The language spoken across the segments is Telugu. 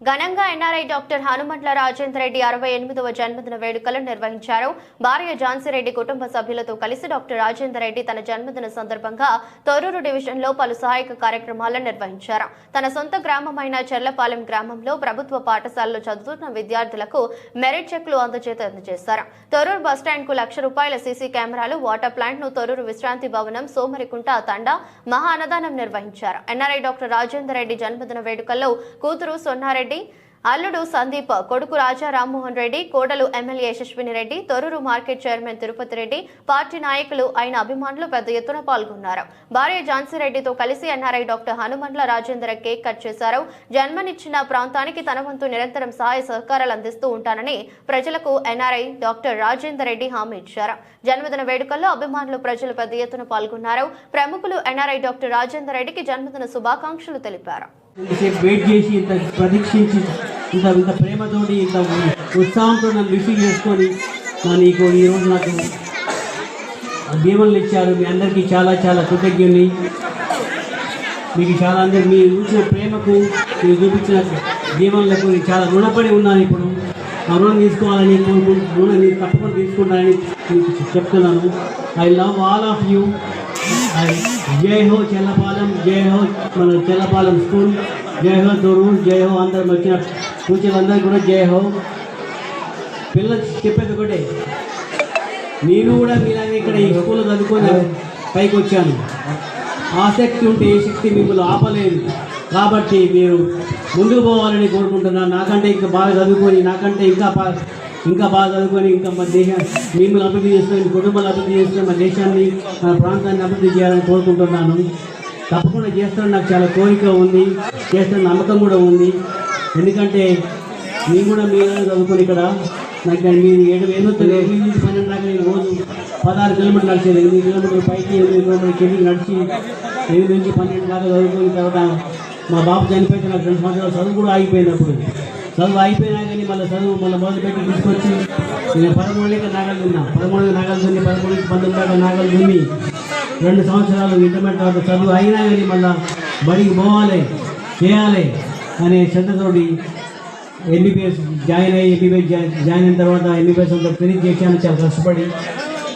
ఘనంగా ఎన్ఆర్ఐ డాక్టర్ హనుమంట్ల రాజేంద్ర రెడ్డి అరవై ఎనిమిదవ జన్మదిన వేడుకలు నిర్వహించారు. భార్య ఝాన్సీరెడ్డి కుటుంబ సభ్యులతో కలిసి డాక్టర్ రాజేంద్ర రెడ్డి తన జన్మదిన సందర్భంగా తొర్రూరు డివిజన్లో పలు సహాయక కార్యక్రమాలను నిర్వహించారు. తన సొంత గ్రామమైన చెర్లపాలెం గ్రామంలో ప్రభుత్వ పాఠశాలలో చదువుతున్న విద్యార్థులకు మెరిట్ చెక్లు అందజేత అందజేశారు. తొర్రూరు బస్టాండ్కు లక్ష రూపాయల సీసీ కెమెరాలు వాటర్ ప్లాంట్ను తొర్రూరు విశ్రాంతి భవనం సోమరికుంట తండా మహా అన్నదానం నిర్వహించారు. ఎన్ఆర్ఐ డాక్టర్ రాజేందర్ రెడ్డి జన్మదిన వేడుకల్లో కూతురు సొన్నారెడ్డి అల్లుడు సందీప్ కొడుకు రాజా రామ్మోహన్ రెడ్డి కోడలు MLA Yashaswini Reddy Thorrur market chairman Tirupati Reddy party నాయకులు అయిన అభిమానులు పెద్ద ఎత్తున పాల్గొన్నారు. భార్య ఝాన్సీ రెడ్డితో కలిసి NRI doctor Hanumandla Rajender cake cut చేశారు. జన్మనిచ్చిన ప్రాంతానికి తన వంతు నిరంతరం సహాయ సహకారాలు అందిస్తూ ఉంటానని ప్రజలకు ఎన్ఆర్ఐ డాక్టర్ రాజేందర్ రెడ్డి హామీ ఇచ్చారు. జన్మదిన వేడుకల్లో అభిమానులు ప్రజలు పెద్ద ఎత్తున పాల్గొన్నారు. ప్రముఖులు ఎన్ఆర్ఐ డాక్టర్ రాజేందర్ రెడ్డికి జన్మదిన శుభాకాంక్షలు తెలిపారు. ఇంతసేపు వెయిట్ చేసి ఇంత ప్రతీక్షించి ఇంత ఇంత ప్రేమతోటి ఇంత ఉత్సాహంతో నన్ను రిసీవ్ చేసుకొని నా నీకు ఈరోజు నాకు దీవెనలు ఇచ్చారు. మీ అందరికీ చాలా చాలా కృతజ్ఞని మీకు చాలా అందరు మీ చూసిన ప్రేమకు మీరు చూపించిన దీవెనలకు నేను చాలా రుణపడి ఉన్నాను ఇప్పుడు. ఆ రుణం తీసుకోవాలని కోరుకుంటు రుణం నేను తప్పకుండా తీసుకుంటానని చెప్తున్నాను. I love all of you జై హో చెల్లపాలెం జై హో మన చెల్లపాలెం స్కూల్ జై హో తొరూరు జై హో అందరం వచ్చిన. కూర్చులందరూ కూడా జై హో. పిల్లలు చెప్పేది ఒకటే. నేను కూడా మీలాగే ఇక్కడ ఈ స్కూల్లో చదువుకొని పైకి వచ్చాను ఆసక్తి ఉంటే ఏ శక్తి మిమ్మల్ని ఆపలేదు. కాబట్టి మీరు ముందుకు పోవాలని కోరుకుంటున్నాను. నాకంటే ఇంకా బాగా చదువుకొని నాకంటే ఇంకా ఇంకా బాగా చదువుకొని ఇంకా మన దేశం మిమ్మల్ని అభివృద్ధి చేసుకొని కుటుంబాలు అభివృద్ధి చేసుకొని మన దేశాన్ని మన ప్రాంతాన్ని అభివృద్ధి చేయాలని కోరుకుంటున్నాను. తప్పకుండా చేస్తాను నాకు చాలా కోరిక ఉంది. చేస్తున్న నమ్మకం కూడా ఉంది. ఎందుకంటే నేను కూడా మీరు చదువుకొని ఇక్కడ నాకు మీరు ఏడు ఎనిమిది ఎనిమిది పన్నెండు దాకా నేను రోజు పదహారు కిలోమీటర్లు నడిచేది. ఎనిమిది కిలోమీటర్లు పైకి ఎనిమిది కిలోమీటర్ల కిందికి నడిచి ఎనిమిది నుంచి పన్నెండు దాకా చదువుకున్న తర్వాత మా బాబు చనిపోయితే నాకు రెండు సంవత్సరాలు చదువు కూడా ఆగిపోయినప్పుడు చదువు అయిపోయినా కానీ మళ్ళీ చదువు మళ్ళీ మొదలుపెట్టి తీసుకొచ్చి నేను పదమూడు నాగలు దున్నా పదమూడు నాగలు దున్ని పదమూడు పంతొమ్మిది దాకా నాగలు దున్ని రెండు సంవత్సరాలు ఇంటర్మీడియట్ తర్వాత చదువు అయినా కానీ మళ్ళీ బడికి పోవాలి చేయాలి అనే శ్రద్ధతోటి ఎంబీబీఎస్ జాయిన్ అయ్యి ఎంబీబీఎస్ జాయిన్ జాయిన్ అయిన తర్వాత ఎంబీబీఎస్ అంతా ఫినిష్ చేశాను. చాలా కష్టపడి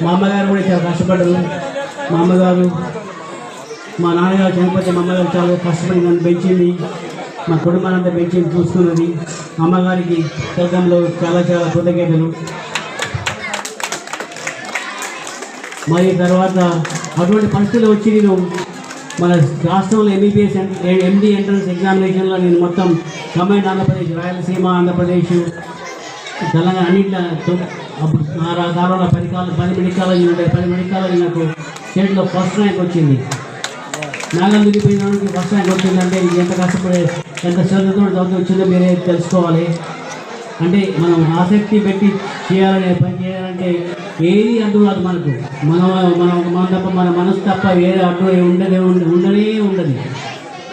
మా అమ్మగారు కూడా చాలా కష్టపడ్డారు. మా అమ్మగారు మా నాన్నగారు చనిపోతే మా అమ్మగారు చాలా కష్టపడి నన్ను పెంచింది. మా కుటుంబాలంతా పెంచి చూస్తున్నది. అమ్మగారికి స్వర్గంలో చాలా చాలా కృతజ్ఞతలు. మరి తర్వాత అటువంటి పరిస్థితులు వచ్చి నేను మన రాష్ట్రంలో ఎంబీబీఎస్ ఎండి ఎంట్రన్స్ ఎగ్జామినేషన్లో నేను మొత్తం కమాండ్ ఆంధ్రప్రదేశ్ రాయలసీమ ఆంధ్రప్రదేశ్ తెలంగాణ అన్నింటిలో తొ- అప్పుడు నా కాలంలో పది కాలం పది మెడికల్ ఉంటాయి పది మెడికల్ నాకు స్టేట్లో ఫస్ట్ ర్యాంక్ వచ్చింది. నాగల్ దిగిపోయిన ఫస్ట్ ర్యాంక్ వచ్చిందంటే ఎంత కష్టపడే ఎంత శ్రద్ధతో చదువు వచ్చిందో మీరే తెలుసుకోవాలి. అంటే మనం ఆసక్తి పెట్టి చేయాలనే పని చేయాలంటే ఏది అడ్డు రాదు మనకు. మనం మనం మన తప్ప మన మనసు తప్ప వేరే అడ్డు ఉండదే ఉండ- ఉండనే ఉండదు.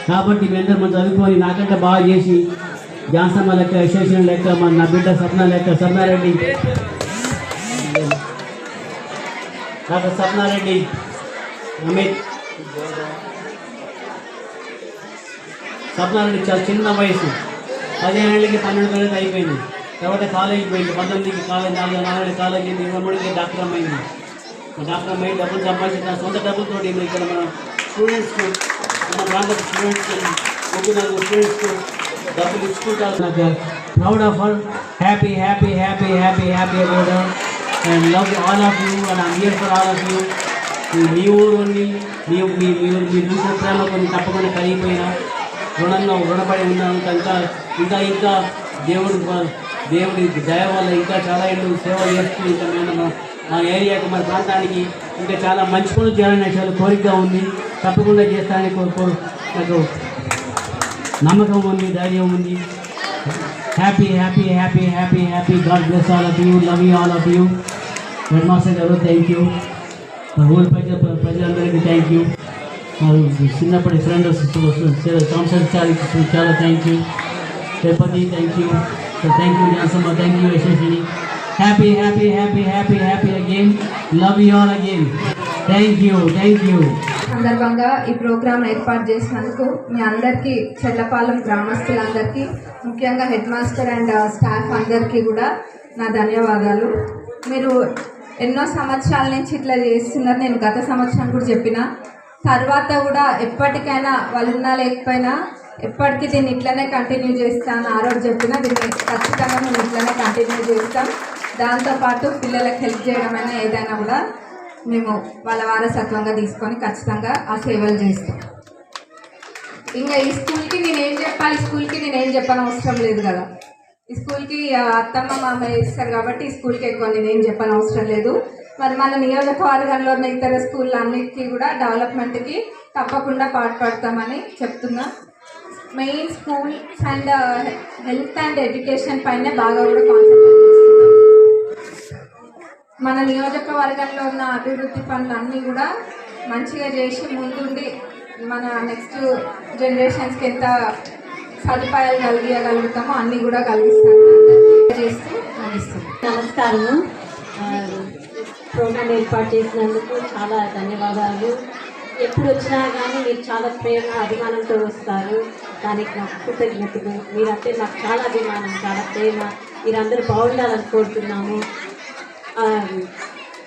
కాబట్టి మీ అందరూ మనం చదువుకొని నాకంటే బాగా చేసి జాన్సమ్మ లెక్క విశేషణ లెక్క మన నా బిడ్డ సప్న లెక్క సప్నారెడ్డి. డాక్టర్ సప్నారెడ్డి అమిత్. సత్యనారాయణ చాలా చిన్న వయసు. పదిహేనేళ్ళకి పన్నెండు తరగతి అయిపోయింది. తర్వాత కాలేజీకి పోయింది. పంతొమ్మిదికి కాలేజ్ నాలుగు నాలుగు కాలేజీ ఇరవై మూడుకి డాక్టర్ అమ్మైంది. డాక్టర్ అమ్మాయి డబ్బులు సంపాదించిన సొంత డబ్బులతో ఇక్కడ మన స్టూడెంట్స్కు మన ప్రాంత స్టూడెంట్స్కి ముగ్గురు నాలుగు స్టూడెంట్స్కు డబ్బులు ఇచ్చుకుంటారు నాకు proud of all happy happy happy happy happy about and love all of you and I'm here for all of you మీ ఊరు మీ మీ మీ మీరు మీరు చూసిన ప్రేమ కొన్ని తప్పకుండా కలిగిపోయినా. రుణంగా రుణపడి ఉన్నాము కనుక ఇంకా ఇంకా దేవుడు దేవుడి దయ వల్ల ఇంకా చాలా ఇళ్ళు సేవ చేస్తూ ఇంకా మేము మా- ఏరియాకి మన ప్రాంతానికి ఇంకా చాలా మంచి పనులు చేయాలనే చాలా కోరికగా ఉంది. తప్పకుండా చేస్తానని కోరుకో నాకు నమ్మకం ఉంది ధైర్యం ఉంది. Happy happy happy happy happy God bless all of you love you all of you head master గారు థ్యాంక్ యూ ఊరి ప్రజ ప్రజలందరికీ థ్యాంక్ యూ చిన్నప్పటి ఫ్రెండ్ సంవత్సరాలు చాలా thank you Tirupati thank you thank you Jansamma thank you Yashaswini happy happy happy happy happy again love you all again thank you thank you సందర్భంగా ఈ ప్రోగ్రాం ఏర్పాటు చేసినందుకు మీ అందరికీ చెల్లపాలెం గ్రామస్తులందరికీ ముఖ్యంగా హెడ్ మాస్టర్ అండ్ స్టాఫ్ అందరికీ కూడా నా ధన్యవాదాలు. మీరు ఎన్నో సంవత్సరాల నుంచి ఇట్లా చేస్తున్నారు. నేను గత సంవత్సరం కూడా చెప్పిన తర్వాత కూడా ఎప్పటికైనా వాళ్ళు ఉన్నా లేకపోయినా ఎప్పటికీ దీన్ని ఇట్లనే కంటిన్యూ చేస్తాను. ఆ రోజు చెప్పిన దీన్ని ఖచ్చితంగా మేము ఇట్లనే కంటిన్యూ చేస్తాం. దాంతోపాటు పిల్లలకు హెల్ప్ చేయడమైనా ఏదైనా కూడా మేము వాళ్ళ వారసత్వంగా తీసుకొని ఖచ్చితంగా ఆ సేవలు చేస్తాం. ఇంకా ఈ స్కూల్కి నేను ఏం చెప్పాలి? ఈ స్కూల్కి నేను ఏం చెప్పని అవసరం లేదు కదా. ఈ స్కూల్కి అత్తమ్మ మామయ్య ఇస్తారు కాబట్టి ఈ స్కూల్కి ఎక్కువ నేను ఏం చెప్పని అవసరం లేదు. మరి మన నియోజకవర్గంలో ఉన్న ఇతర స్కూల్ అన్నిటికీ కూడా డెవలప్మెంట్కి తప్పకుండా పాటుపడతామని చెప్తున్నా. Main schools and health and education పైన బాగా కూడా కాన్సన్ట్రేట్ చేస్తున్నాం మన నియోజకవర్గంలో ఉన్న అభివృద్ధి పనులన్నీ కూడా మంచిగా చేసి ముందుండి మన నెక్స్ట్ జనరేషన్స్కి ఎంత సదుపాయాలు కలిగించగలుగుతామో అన్నీ కూడా కలిగిస్తాము చేస్తూ నమస్కారం నమస్కారము. ప్రోగ్రాం ఏర్పాటు చేసినందుకు చాలా ధన్యవాదాలు. ఎప్పుడు వచ్చినా కానీ మీరు చాలా ప్రేమ అభిమానంతో వస్తారు. దానికి నాకు కృతజ్ఞతలు. మీరంటే నాకు చాలా అభిమానం చాలా ప్రేమ. మీరందరూ బాగుండాలని కోరుతున్నాము.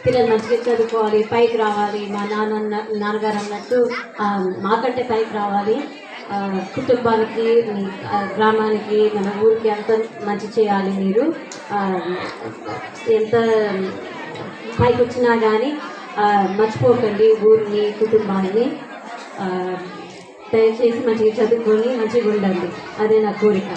పిల్లలు మంచిగా చదువుకోవాలి పైకి రావాలి. మా నాన్న నాన్నగారు అన్నట్టు మాకంటే పైకి రావాలి. కుటుంబానికి గ్రామానికి మన ఊరికి ఎంత మంచి చేయాలి మీరు. ఎంత పైకి వచ్చినా కానీ మర్చిపోకండి ఊరిని కుటుంబాన్ని. దయచేసి మంచిగా చదువుకొని మంచిగా ఉండండి. అదే నా కోరిక.